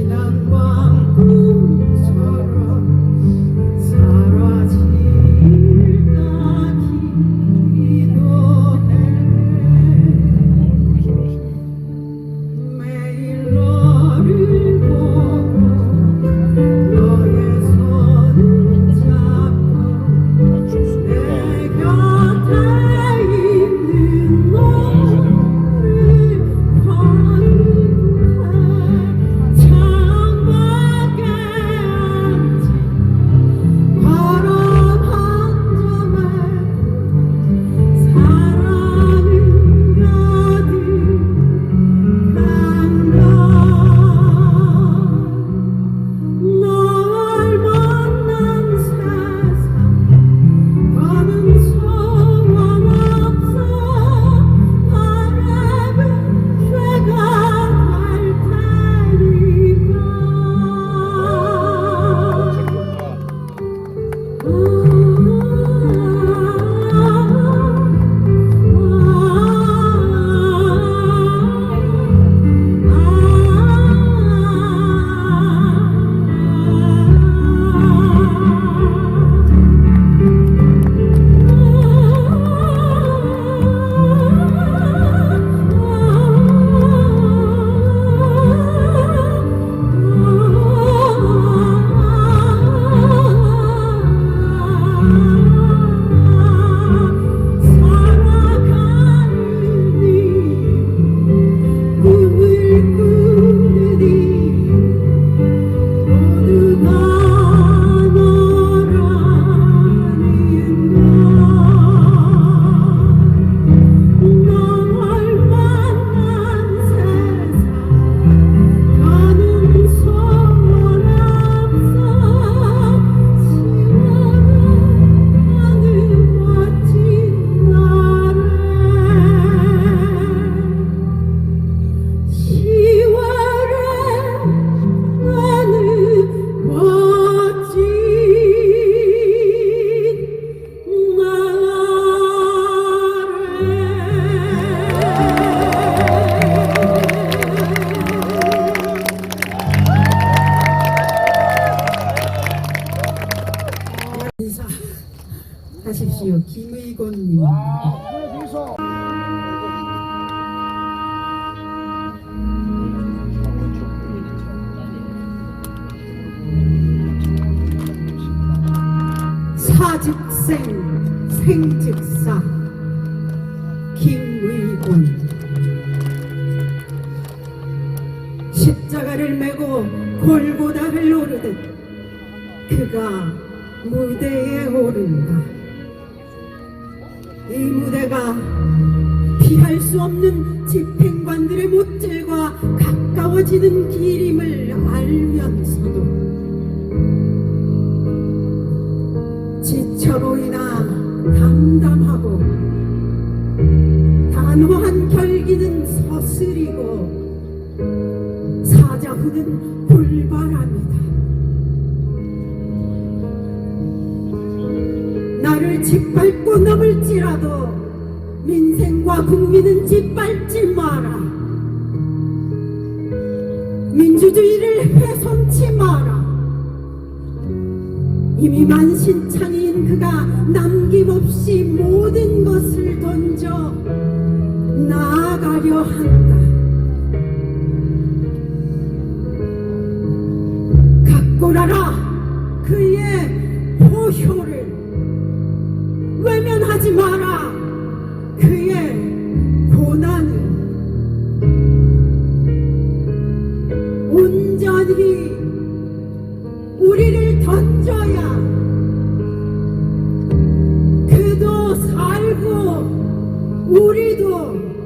지난 왕 Oh, Hold 인사하십시오. 김의곤님. 사즉생 생즉사. 김의곤 십자가를 메고 골고다를 오르듯 그가 무대에 오른다 이 무대가 피할 수 없는 집행관들의 못질과 가까워지는 길임을 알면서도 지쳐 보이나 담담하고 단호한 결기는 서스리고 사자후는 불발합니다. 나를 짓밟고 넘을 지라도 민생과 국민은 짓밟지 마라. 민주주의를 훼손치 마라. 이미 만신창이인 그가 남김없이 모든 것을 던져 나아가려 한다. 뒷골하라 그의 호효를 외면하지 마라. 그의 고난을 온전히 우리를 던져야 그도 살고 우리도